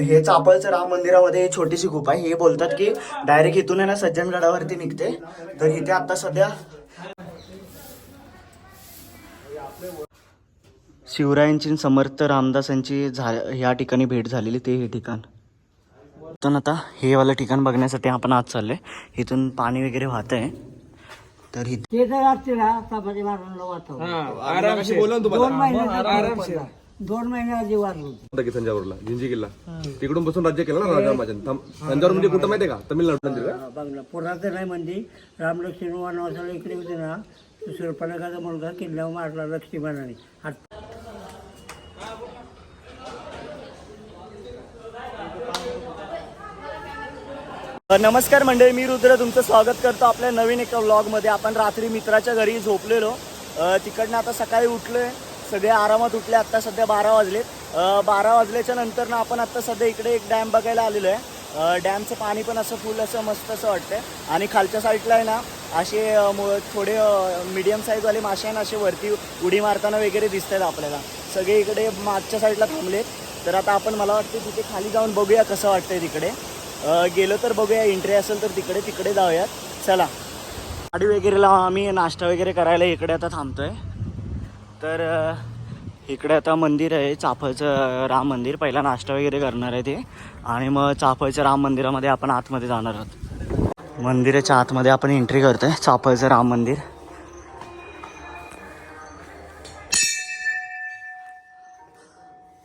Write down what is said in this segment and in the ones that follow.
हे चापळचं राम मंदिरामध्ये ही छोटीशी गुफा आहे. हे बोलतात की डायरेक्ट इथून आहे ना सज्जनगडावरती निघते. तर इथे आता सध्या शिवरायांची समर्थ रामदासांची झा ह्या ठिकाणी भेट झालेली ते हे ठिकाण. तर आता हे वालं ठिकाण बघण्यासाठी आपण आज चाललोय. इथून पाणी वगैरे वाहत आहे तर इथे बोला दोन दोन महिने आधी वाचलो होता. की तंजावरला जिंजी किल्ला. तिकडून बसून राज्य केलं ना राजा तंजावर म्हणजे कुठं माहितीये का? तमिळनाडू मंदिर का बघ ना पुरातन आहे मंदिर. रामलक्ष्मण वनवासाला इकडे होते ना सुरपणकाचा मुलगा किल्ल्यावर मारला लक्ष्मणाने आत- नमस्कार मंडळी मी रुद्र तुमचं स्वागत करतो आपल्या नवीन एका व्लॉगमध्ये आपण रात्री मित्राच्या घरी झोपलेलो. अ, तिकडनं आता सकाळी उठलोय. सगळे आरामात उठले आत्ता सध्या बारा वाजलेत. बारा वाजल्याच्या नंतर ना आपण आत्ता सध्या इकडे एक डॅम बघायला आलेलो आहे. डॅमचं पाणी पण असं फुल असं मस्त असं वाटतंय. आणि खालच्या साईडला आहे ना असे थोडे मीडियम साईजवाले मासे आहे ना असे वरती उडी मारताना वगैरे दिसत आहेत आपल्याला. सगळे इकडे मागच्या साईडला थांबलेत. तर आता आपण मला वाटतं तिथे खाली जाऊन बघूया कसं वाटतंय तिकडे. गेलो तर बघूया एंट्री असेल तर तिकडे तिकडे जाऊयात. चला. गाडी वगैरे लावून आम्ही नाश्ता वगैरे करायला इकडे आता थांबतोय. तर इकडे आता मंदिर आहे. चाफळचं राम मंदिर. पहिला नाश्ता वगैरे करणार आहे ते. आणि मग चाफळच्या राम मंदिरामध्ये आपण आतमध्ये जाणार आहोत. मंदिराच्या आतमध्ये आपण एंट्री करतोय. चाफळचं राम मंदिर.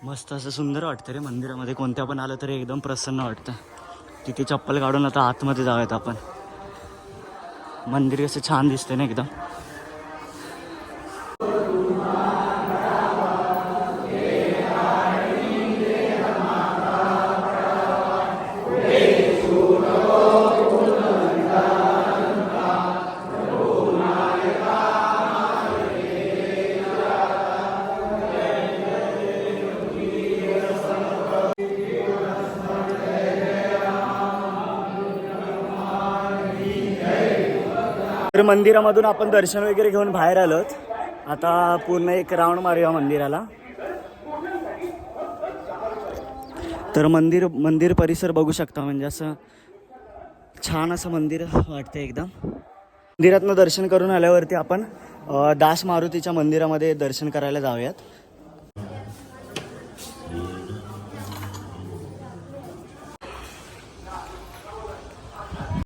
मस्त असं सुंदर वाटतं रे मंदिरामध्ये. कोणत्या पण आलं तरी एकदम प्रसन्न वाटतं. तिथे चप्पल काढून आता आतमध्ये जाऊयात आपण. मंदिर कसं छान दिसतंय ना एकदम. मंदिरामधून आपण दर्शन वगैरे घेऊन बाहेर आलोत. आता पूर्ण एक राऊंड मारूया मंदिराला. तर मंदिर मंदिर परिसर बघू शकता म्हणजे असं छान असं मंदिर वाटतं एकदम. मंदिरातनं दर्शन करून आल्यावरती आपण दास मारुतीच्या मंदिरामध्ये दर्शन करायला जाऊयात.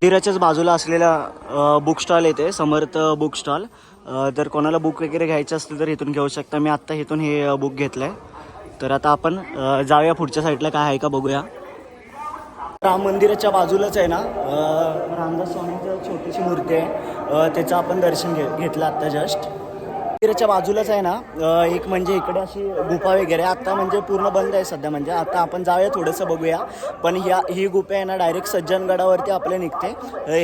मंदिराच्याच बाजूला असलेला बुक स्टॉल येते समर्थ बुक स्टॉल जर कोणाला बुक वगैरे घ्यायचं असतील तर इथून घेऊ शकता. मी आत्ता इथून हे बुक घेतलं आहे तर आता आपण जाऊया पुढच्या साईडला काय आहे का बघूया. राम मंदिराच्या बाजूलाच आहे ना रामदास स्वामीची छोटीशी मूर्ती आहे. त्याचं आपण दर्शन घे घेतलं आत्ता जस्ट मंदिराच्या बाजूलाच आहे ना एक म्हणजे इकडे अशी गुफा वगैरे आता म्हणजे पूर्ण बंद आहे सध्या म्हणजे. आता आपण जाऊया थोडंसं बघूया. पण ह्या ही गुफा आहे ना डायरेक्ट सज्जनगडावरती आपल्या निघते.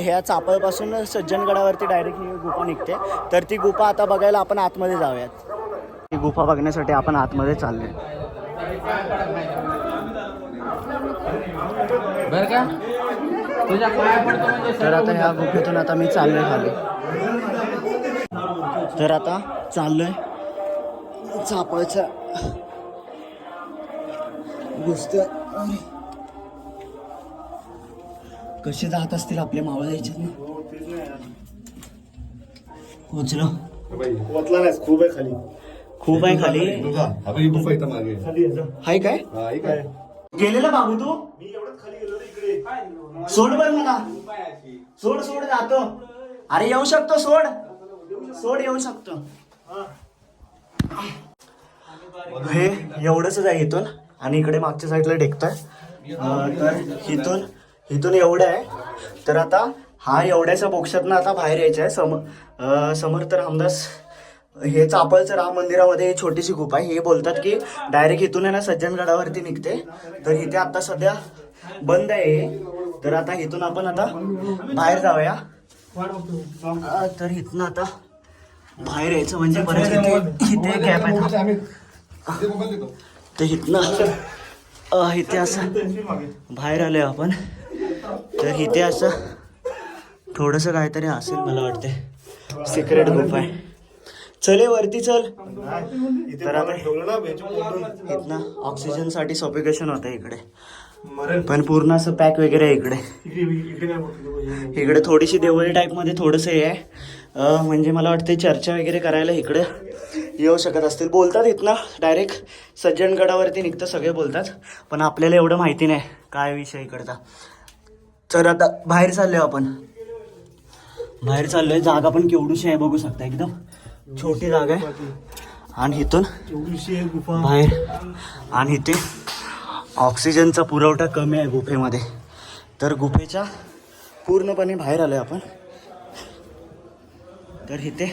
ह्या चापळपासून सज्जनगडावरती डायरेक्ट ही गुफा निघते. तर ती गुफा आता बघायला आपण आतमध्ये जाऊयात. ही गुफा बघण्यासाठी आपण आतमध्ये चाललोय. बर का? म्हणजे तर आता ह्या गुफेतून आता मी चाललोय खाली. तर आता चाललोय. चापळच्या गोष्ट कसे जात असतील आपले मावळ यायचे ना? पोचलो. पोचला नाही खूप आहे खाली. खूप आहे खाली. हाय काय? काय गेलेला बाबू तू? सोड बर मला. सोड सोड जातो. अरे येऊ शकतो सोड. सोड येऊ शकतो. हे. एवढंच आहे इथून आणि इकडे मागच्या साईडला टेकतोय. तर इथून इथून एवढं आहे. तर आता हा एवढ्याच्या बोक्षातनं आता बाहेर यायचं आहे. सम समर्थ रामदास हे चापळचं राम मंदिरामध्ये ही छोटीशी गुफा आहे. हे बोलतात की डायरेक्ट इथून आहे ना सज्जनगडावरती निघते. तर इथे आता सध्या बंद आहे हे. तर आता इथून आपण आता बाहेर जाऊया. तर इथनं आता बाहेर यायचं म्हणजे परत इथे इथे गॅप आहे. तर इथनं अं, इथे असं बाहेर आलोय आपण. तर इथे असं थोडंसं काहीतरी असेल मला वाटते सिक्रेट गुफा आहे. चले वरती चल. तर आता इथनं ऑक्सिजनसाठी सफिकेशन होतं इकडे. पण पूर्ण असं पॅक वगैरे आहे इकडे. इकडे थोडीशी देवळी टाईपमध्ये थोडंसं हे आहे. म्हणजे मला वाटते चर्चा वगैरे करायला इकडे येऊ शकत असतील. बोलतात इथनं डायरेक्ट सज्जनगडावरती निघतं सगळे बोलतात. पण आपल्याला एवढं माहिती नाही काय विषय इकडचा. तर आता बाहेर चाललोय आपण. बाहेर चाललोय. जागा पण केवढीशी आहे बघू शकता एकदम. छोटी जागा आहे. आणि इथून बाहेर. आणि इथे ऑक्सिजनचा पुरवठा कमी आहे गुफेमध्ये. तर गुफेच्या पूर्णपणे बाहेर आलो आहे आपण. तर इथे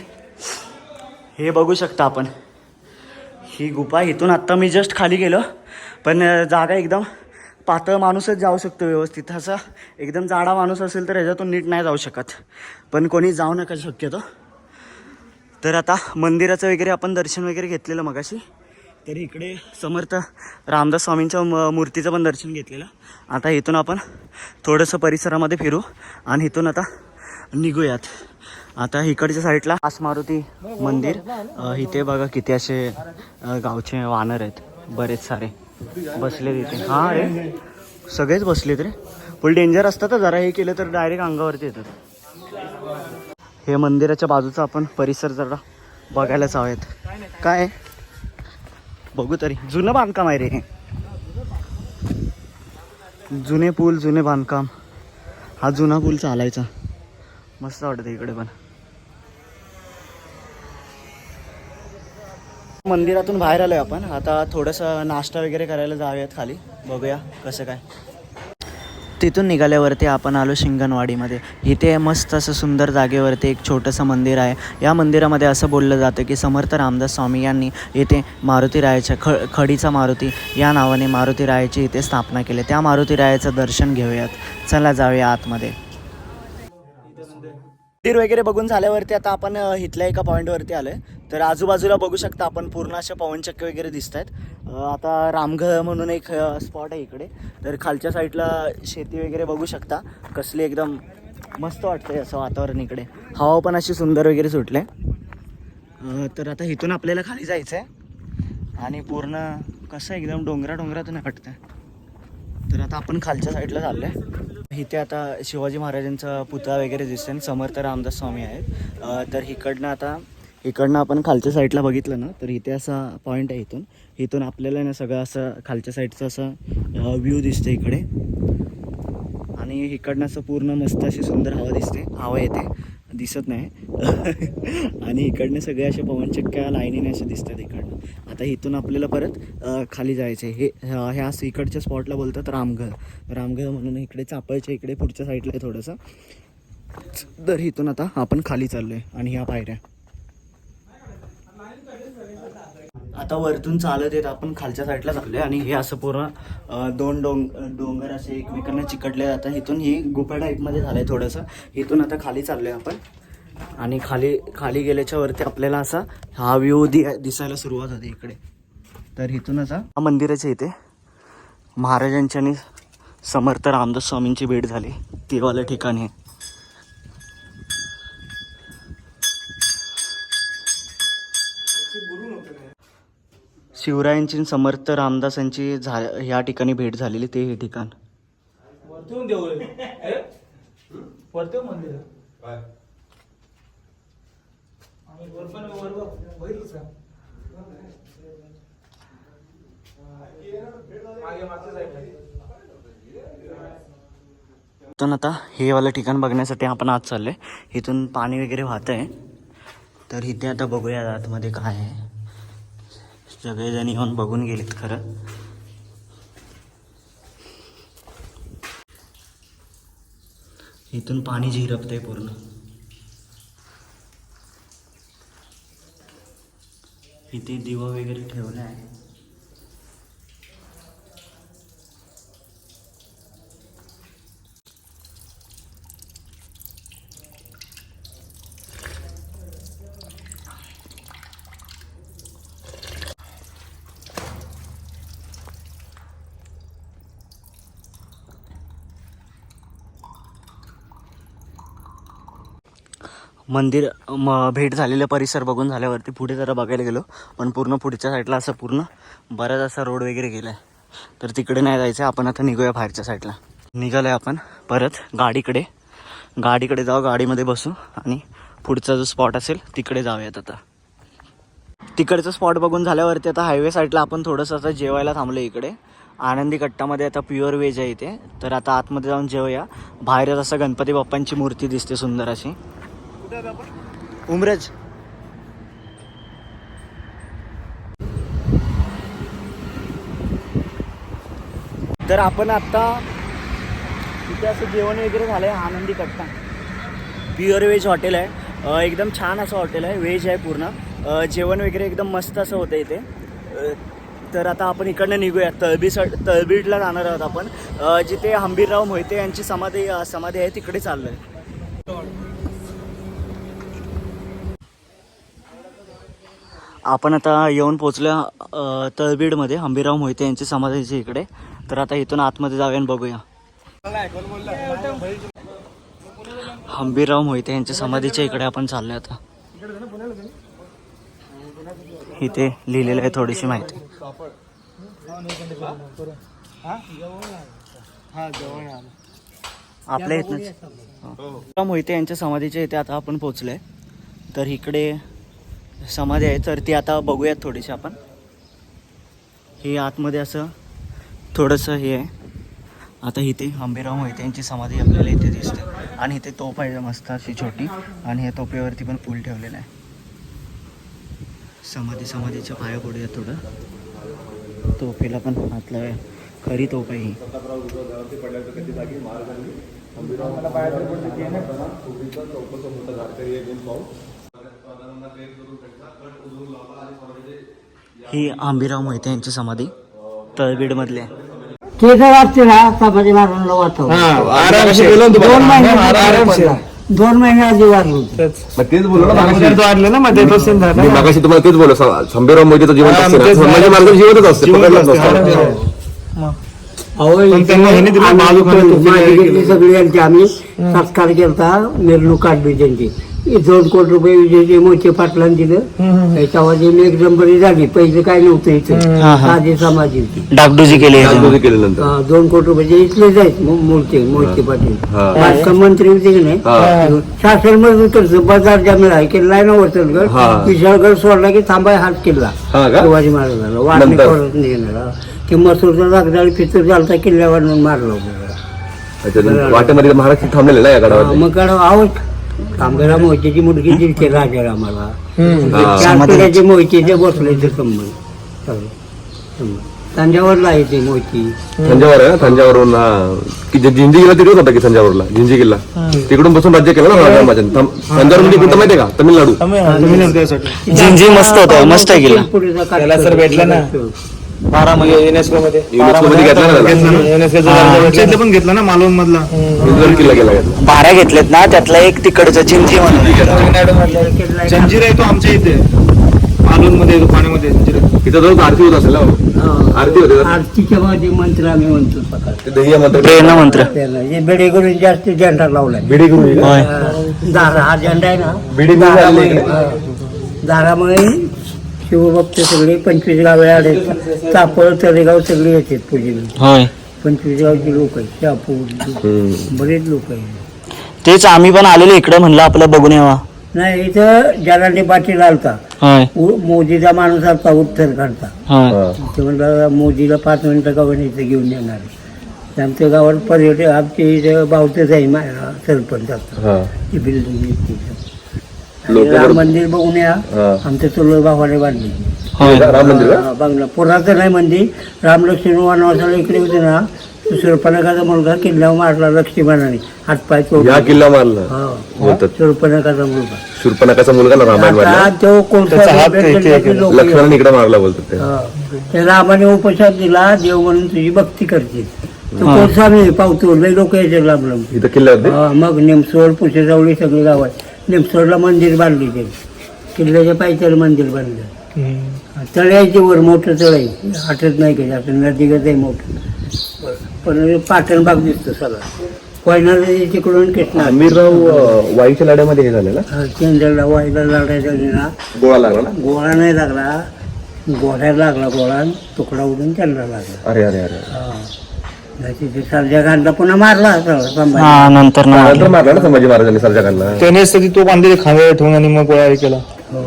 हे बघू शकता आपण. ही गुफा इथून आत्ता मी जस्ट खाली गेलो. पण जागा एकदम पातळ माणूसच जाऊ शकतो व्यवस्थित. असा एकदम जाडा माणूस असेल तर ह्याच्यातून नीट नाही जाऊ शकत. पण कोणी जाऊ नका शक्यतो. तर आता मंदिराचं वगैरे आपण दर्शन वगैरे घेतलेलं मगाशी. तर इकडे समर्थ रामदास स्वामींच्या म मूर्तीचं पण दर्शन घेतलेलं. आता इथून आपण थोडंसं परिसरामध्ये फिरू आणि इथून आता निघूयात. आता इकडच्या साईडला आस मारुती मंदिर इथे बघा किती असे गावचे वानर आहेत. बरेच सारे बसले तिथे हां रे सगळेच बसलेत रे. फुल डेंजर असतं तर जरा हे केलं तर डायरेक्ट अंगावरती येतात. हे मंदिराच्या बाजूचा आपण परिसर जरा बघायला जाऊयात काय? आहे? बघू तरी. जुनं बांधकाम आहे रे. हे जुने पूल जुने बांधकाम. हा जुना पूल चालायचा. मस्त वाटतं इकडे पण. मंदिरातून बाहेर आलोय आपण. आता थोडंसं नाश्ता वगैरे करायला जाऊयात खाली. बघूया कसं काय. तिथून निघाल्यावरती आपण आलो शिंगणवाडीमध्ये. इथे मस्त असं सुंदर जागेवरती एक छोटंसं मंदिर आहे. या मंदिरामध्ये असं बोललं जातं की समर्थ रामदास स्वामी यांनी इथे मारुती रायाच्या ख खडीचा मारुती या नावाने मारुती रायाची इथे स्थापना केली. त्या मारुती रायाचं दर्शन घेऊयात. चला जाऊया आतमध्ये. मंदिर वगैरे बघून झाल्यावरती आता आपण इथल्या एका पॉईंटवरती आलो आहे तर आजूबाजूला बघू शकता आपण पूर्ण अशा पवनचक्के वगैरे दिसत आहेत आता रामघर म्हणून एक स्पॉट आहे इकडे. तर खालच्या साईडला शेती वगैरे बघू शकता. कसली एकदम मस्त वाटतंय असं वातावरण इकडे. हवा पण अशी सुंदर वगैरे सुटले तर आता इथून आपल्याला खाली जायचं आहे आणि पूर्ण कसं एकदम डोंगरा डोंगरातून वाटतंय तर आता आपण खालच्या साईडला चाललोय. इथे आता शिवाजी महाराजांचा पुतळा वगैरे दिसतोय आणि समर्थ रामदास स्वामी आहेत. तर इकडनं आता इकडनं आपण खालच्या साईडला बघितलं ना तर इथे असा पॉईंट आहे इथून. इथून आपल्याला ना सगळं असं खालच्या साईडचं असं व्ह्यू दिसते इकडे. आणि इकडनं असं पूर्ण मस्त अशी सुंदर हवा दिसते. हवा येते. दिसत नाही. आणि इकडनं सगळे असे पवनचक्क्या लाईनीने असे दिसतात इकडनं. आता इथून आपल्याला परत खाली जायचं हे ह्या इकडच्या स्पॉटला बोलतात रामघर. रामघर म्हणून इकडे चापायच्या इकडे पुढच्या साईडला आहे थोडंसं. तर इथून आता आपण खाली चाललो आहे आणि ह्या पायऱ्या. आता वरतून चालत येत आपण खालच्या साईडला चाललोय आणि हे असं पूर्ण दोन डोंग डोंगर असे एकमेकांना चिकटले जातात. इथून ही गुफा टाईपमध्ये झालंय थोडंसं. इथून आता खाली चाललोय आपण. आणि खाली खाली गेल्याच्या वरती आपल्याला असा हा व्ह्यू दि दिसायला सुरुवात होते इकडे. तर इथून असा हा मंदिराच्या इथे महाराजांच्या आणि समर्थ रामदास स्वामींची भेट झाली. ती ठिकाणी. शिवरायांची समर्थ रामदासांची झा ह्या ठिकाणी भेट झालेली ते हे ठिकाण. वरतून देऊ वरतून मंदिर. आणि वर पण वर बघितलंच का मागे मागच्या साईडला इथून आता हे वालं ठिकाण बघण्यासाठी आपण आज चाललोय. इथून पाणी वगैरे वाहत आहे तर इथे आता बघूया आतमध्ये काय आहे. सगळेजण येऊन बघून गेलेत खरं. इथून पाणी झिरपतंय पूर्ण. इथे दिवा वगैरे ठेवला आहे मंदिर म भेट झालेलं परिसर बघून झाल्यावरती पुढे जरा बघायला गेलो. पण पूर्ण पुढच्या साईडला असं पूर्ण बराच असा रोड वगैरे गेला आहे तर तिकडे नाही जायचं. आपण आता निघूया बाहेरच्या साईडला. निघालोय आपण परत गाडीकडे. गाडीकडे जाऊ गाडीमध्ये बसू आणि पुढचा जो स्पॉट असेल तिकडे जाऊयात आता. तिकडचं स्पॉट बघून झाल्यावरती आता हायवे साईडला आपण थोडंसं आता जेवायला थांबलो इकडे. आनंदी कट्टामध्ये आता प्युअर व्हेज आहे इथे. तर आता आतमध्ये जाऊन जेवूया. बाहेरच असं गणपती बाप्पांची मूर्ती दिसते सुंदर अशी. उमरज. तर आपण आता तिथे असं जेवण वगैरे झालं आहे आनंदी कट्टा. प्युअर व्हेज हॉटेल आहे. एकदम छान असं हॉटेल आहे. व्हेज आहे पूर्ण. जेवण वगैरे एकदम मस्त असं होतं इथे. तर आता आपण इकडनं निघूया. तळबी तळबीडला जाणार आहोत आपण. जिथे हंबीरराव मोहिते यांची समाधी समाधी आहे तिकडे चाललो. आहे आपण आता येऊन पोचल्या तळबीडमध्ये हंबीराव मोहिते यांची समाधीच्या इकडे. तर आता इथून आतमध्ये जाऊया आणि बघूया. हंबीराव मोहिते यांच्या समाधीच्या इकडे आपण चाललोय आता. इथे लिहिलेलं आहे थोडीशी माहिती. आपल्या इथनं हो. मोहिते यांच्या समाधीच्या इथे आता आपण पोचलोय तर इकडे समाधी आहे तर ती आता बघूयात थोडीशी आपण. हे आतमध्ये असं थोडंसं हे आहे. आता इथे आंबेराव मोहिते यांची समाधी आपल्याला इथे दिसते. आणि इथे तोफ आहे मस्त अशी छोटी. आणि या तोफेवरती पण फूल ठेवलेलं आहे. समाधी समाधीच्या पाया पडूया थोडं. तोफेला पण हात लावूया खरी तोफ आहे ही. ही आंबीराव मोहिते यांची समाधी तळबीडमधली आहे. समाधी वाचव दोन महिने दोन महिने आधी मग तेच बोललो ना मागाशी. वाढलं ना मध्ये बसून मी मागाशी तुम्हाला तेच बोललो संबेराव मोहिते जिवंत असते ना संभाजी महाराज जिवंतच असते पकडलाच नसतो. अहो, इथे आम्ही माझी घेतली सगळी यांची आम्ही सत्कार केलता मिरवणूक काढली त्यांची. दोन कोटी रुपये विजयचे मोठे पाटलांनी दिलं त्याच्यामध्ये मी एकदम बरी झाली पहिले काय नव्हतं इथे. साधी समाजी होती डागडुजी केली. आहे केल्यानंतर हा, दोन कोटी रुपये आहेत मो- मोठे मोठे पाटील. हा. बांधकाम मंत्री होते की नाही हा. शासन मजूर करतो बाजार जमीन किल्ला आहे ना वरचलगड हा. विशाळगड सोडला की थांबाय हात किल्ला. हा का? शिवाजी महाराजांना वाटणी नंतर? नाही येणार. ते मसूरचा फितूर झालता किल्ल्यावर मारला होता. अच्छा, वाटेमध्ये महाराज थांबलेले ना या गडावर मग काढा आहोत कामगारा मोहितीची मुलगी दिलते राजारामाला हा. चार पिढ्याचे मोहितीचे बसले ते संबंध. तंजावरला आहे ते मोहिती तंजावर आहे ना? हा. की जे जिंजी किल्ला तिकडेच होता की तंजावरला जिंजी किल्ला? तिकडून बसून राज्य केलं ना राजा महाजन तंजावर म्हणजे कुठं माहितीये का? तमिळनाडू. जिंजी मस्त होतं मस्त आहे त्याला सर भेटलं ना. बारा मध्ये युनेस्को मध्ये युनेस्को मध्ये घेतला ना त्याला? युनेस्को पण घेतला ना मालवण मधला इंदोर किल्ला गेला घेतला बाऱ्या घेतल्यात ना त्यातला एक तिकडचं जिंजी म्हणून. जंजीर आहे तो आमच्या इथे. मालवणमध्ये येतो पाण्यामध्ये. तिथं जवळ आरती होत असेल ना हो. आरती होते ना? आरतीच्या मध्ये मंत्र आम्ही म्हणतो. दहिया म्हणतात प्रेरणा मंत्र. हे बेडे करून जास्त झेंडा लावलाय. बिडी अं, दारा हा झेंडा आहे ना. बिडी. हा. दारामुळे शिवभक्त सगळे पंचवीस गावे आले. चापळ तळेगाव सगळे येतात पूजेला. होय. पंचवीस गावचे लोक आहेत. शापूर. बरेच लोक आहेत. तेच आम्ही पण आलेलो इकडे म्हणलं आपलं बघून यावा. नाही इथं जलांडे पाटील आलता. होय. उ- मोदीचा माणूस आलता होय. हा. ते म्हणलं मोदीला पाच मिनिटं गावाने इथं घेऊन येणार आहे. आमच्या गावात पर्यटक आमचे इथं भावतेच आहे मा- सरपंच असतात. हा. ती बिल्डिंग लोकं राम बरोबर- मंदिर बघून या. हा. आमच्या भावाने बांधली. होय राम मंदिर का? हा, पुरातन आहे मंदिर. रामलक्ष्मण वनवासाला इकडे होते ना. सुरपणकाचा मुलगा किल्ल्यावर मारला लक्ष्मणाने हातपाय तोडले. या किल्ला मारला? हा. बोलतात सुरपणकाचा मुलगा. शूर्पणखाचा मुलगा ना रामायण आता मारला? तो कोणता लोक लक्ष्मणाने इकडे मारला बोलतात ते. ते रामाने उपशाप दिला. देव म्हणून तुझी भक्ती करते. तो नाही पावतो लय लोक यायचे लांब लांब. इथं किल्ल्यावरती? हा, मग निमसोड पुशेजावळी सगळी गाव आहे निमसोडला मंदिर बांधली ते किल्ल्याच्या पायथ्याला मंदिर बांधलं. तळ्याचे वर मोठं तळ आहे. आठवत नाही का? असं नदीगत आहे मोठं. पण पाटण भाग दिसतो सगळा. कोयना नदी तिकडून कृष्णा आमिरराव अं, वाईच्या लढ्यामध्ये हे झालं ना केंद्राला वायला लढायचा ना गोळा लागला गोळा नाही लागला. गोळ्याला लागला गोळा तुकडा उडून त्यांना लागला. अरे अरे अरे नाही तिथे सर्जा घातला पुन्हा मारला होता संभाजी. हा नंतर ना नंतर मारला. ना संभाजी महाराजांनी सर्जकांना त्यानेच तर ती तो बांधलेली खांद्यावर ठेवून आणि मग गोळ्या हे केला. हो.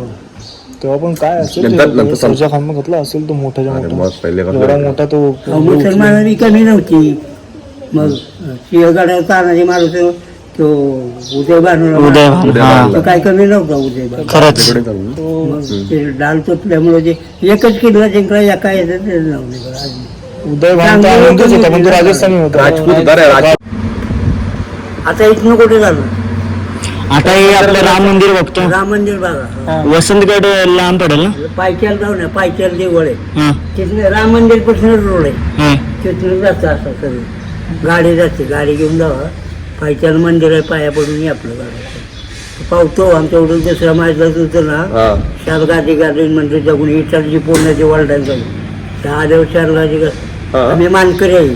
तेव्हा पण काय असेल नंतर- ते- नंतर सम- सरजा खान मग घातला असेल तो अरे मोठा. पहिले एवढा मोठा तो अहो, मुसलमानांनी कमी नव्हती. मग सिंहगडावर तानाजी मारुत तो उदय भानू उदय हा. तो काय कमी नव्हता उदय खरंच. तिकडे मग ते डाल तुटल्यामुळे जे एकच किल्ला जिंकला एका येतं ते उदय हिंदूच होता तो राजस्थानी होता. राजपूत होता रे राज आता इथनं कुठे झालं आता हे आपलं राम मंदिर बघतो. राम मंदिर बघा. वसंतगड लांब पडेल ना? पायच्याला जाऊन पायच्याला देवळ आहे. हा. तिथनं राम मंदिरपासून रोड आहे. हा. तिथून जातं असं सगळं गाडी जाते गाडी घेऊन जावा. पायच्याला मंदिर आहे पाया पडून ये आपलं गाडी. पावतो आमच्याकडून दुसऱ्या माहिती होतं ना. हा. गादी गाडी म्हणजे जगून चारची पूर्णाची जाईल. दहा दिवस चार गादी हा. आम्ही मानकरी आहे.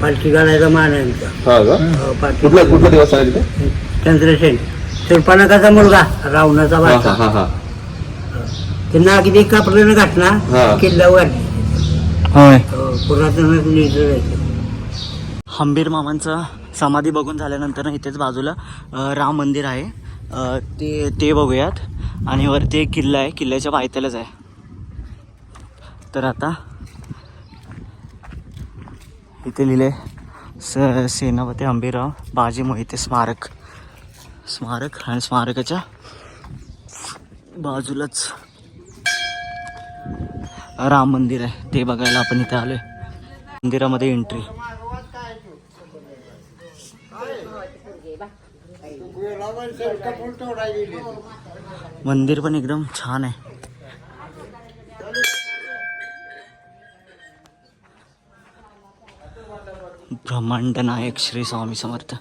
पालखी गाडायचा मान आहे आमचा. हा का? हो, पालखी कुठला कुठला दिवस आहे तिथे? चंद्रसेन सुरपानकाचा मुलगा रावणाचा हा हा वाचा हा हा. ते नाग किती कापलं हा. घातला किल्ल्यावर होय. पुरातन लिहिलं हंबीर मामांचं समाधी बघून झाल्यानंतर इथेच बाजूला अ, राम मंदिर आहे. अ, ते ते बघूयात. आणि वरती एक किल्ला आहे किल्ल्याच्या पायथ्यालाच आहे. तर आता इथे लिहिले स सेनापती आंबेराव बाजी मोहिते स्मारक. स्मारक आणि स्मारकाच्या बाजूलाच राम मंदिर आहे. ते बघायला आपण इथे आलोय. मंदिरामध्ये एंट्री मंदिर पण एकदम छान आहे. ब्रह्मांड नायक श्री स्वामी समर्थ.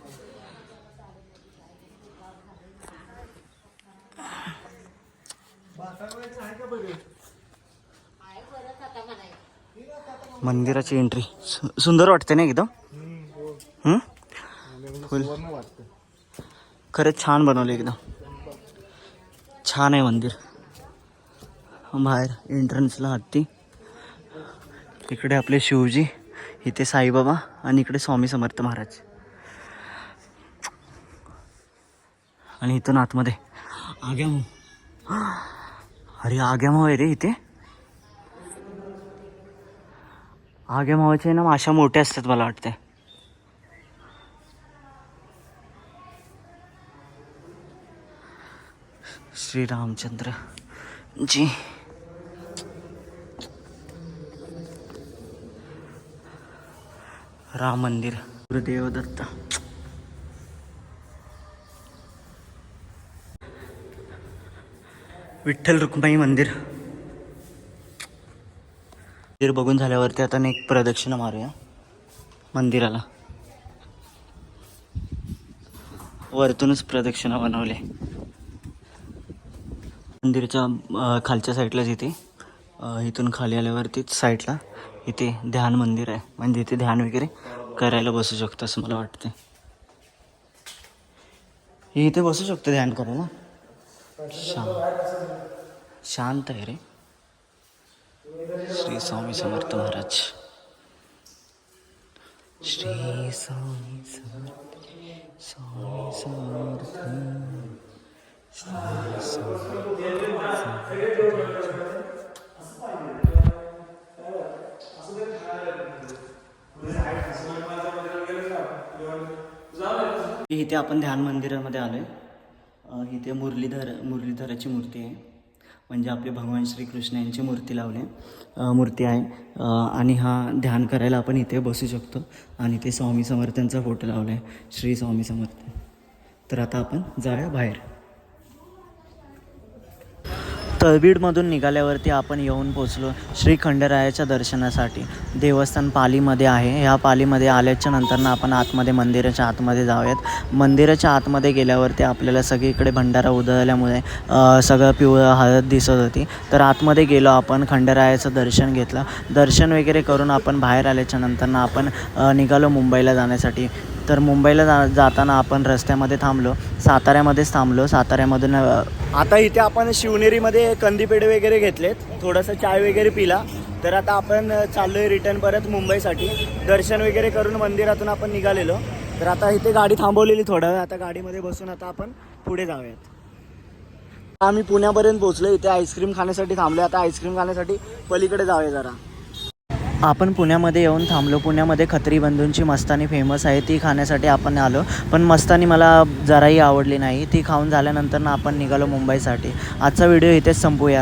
मंदिराची एंट्री सु- सुंदर वाटते ना एकदम? फुल. खरंच छान बनवलं एकदम. छान आहे मंदिर. बाहेर एंट्रन्सला हत्ती. तिकडे आपले शिवजी. इथे साईबाबा आणि इकडे स्वामी समर्थ महाराज. आणि इथून आतमध्ये. आग्यामो अरे आग्यामो आहे रे इथे. आग्या मावाचे ना माशा मोठ्या असतात मला वाटते श्री रामचंद्र जी. राम मंदिर. गुरुदेव दत्त. विठ्ठल रुक्माई मंदिर. मंदिर बघून झाल्यावरती आता एक प्रदक्षिणा मारूया. मंदिराला. वरतूनच प्रदक्षिणा बनवले. मंदिरच्या खालच्या साईडलाच इथे. इथून खाली आल्यावरतीच साईडला इथे ध्यान मंदिर आहे. म्हणजे इथे ध्यान वगैरे करायला बसू शकतो असं मला वाटतं हे इथे बसू शकतो ध्यान करायला. शांत. शांत आहे रे. श्री स्वामी समर्थ महाराज. श्री स्वामी समर्थ. स्वामी समर्थ. स्वामी समर्थ. इथे आपण ध्यान मंदिरामध्ये आलो आहे इथे मुरलीधर मुरलीधराची मूर्ती आहे. म्हणजे आपले भगवान श्रीकृष्ण यांची मूर्ती लावली. मूर्ती आहे. आणि हा ध्यान करायला आपण इथे बसू शकतो. आणि ते स्वामी समर्थांचा फोटो लावला आहे श्री स्वामी समर्थ. तर आता आपण जाऊया बाहेर. तळबीडमधून निघाल्यावरती आपण येऊन पोचलो श्री खंडेरायाच्या दर्शनासाठी. देवस्थान पालीमध्ये आहे. ह्या पालीमध्ये आल्याच्या नंतरनं आपण आतमध्ये मंदिराच्या आतमध्ये जाऊयात. मंदिराच्या आतमध्ये गेल्यावरती आपल्याला सगळीकडे भंडारा उधळल्यामुळे सगळं पिवळं हळद दिसत होती. तर आतमध्ये गेलो आपण खंडेरायाचं दर्शन घेतलं. दर्शन वगैरे करून आपण बाहेर आल्याच्या नंतरनं आपण निघालो मुंबईला जाण्यासाठी. तर मुंबईला जा जाताना आपण रस्त्यामध्ये थांबलो. साताऱ्यामध्येच थांबलो. साताऱ्यामधून आता इथे आपण शिवनेरीमध्ये कंदीपेढे वगैरे घेतलेत. थोडंसं चाय वगैरे पिला. तर आता आपण चाललो चाललोय रिटर्न परत मुंबईसाठी. दर्शन वगैरे करून मंदिरातून आपण निघालेलो. तर आता इथे गाडी थांबवलेली थोडं वेळ आता गाडीमध्ये बसून आता आपण पुढे जाऊयात. आम्ही पुण्यापर्यंत पोहोचलो इथे आईस्क्रीम खाण्यासाठी थांबलो आता आईस्क्रीम खाण्यासाठी पलीकडे जाऊया जरा. आपण पुण्यामध्ये येऊन थांबलो. पुण्यामध्ये खत्री बंधूंची मस्तानी फेमस आहे. ती खाण्यासाठी आपण आलो. पण मस्तानी मला जराही आवडली नाही. ती खाऊन झाल्यानंतर ना आपण निघालो मुंबईसाठी. आजचा व्हिडिओ इथेच संपूया.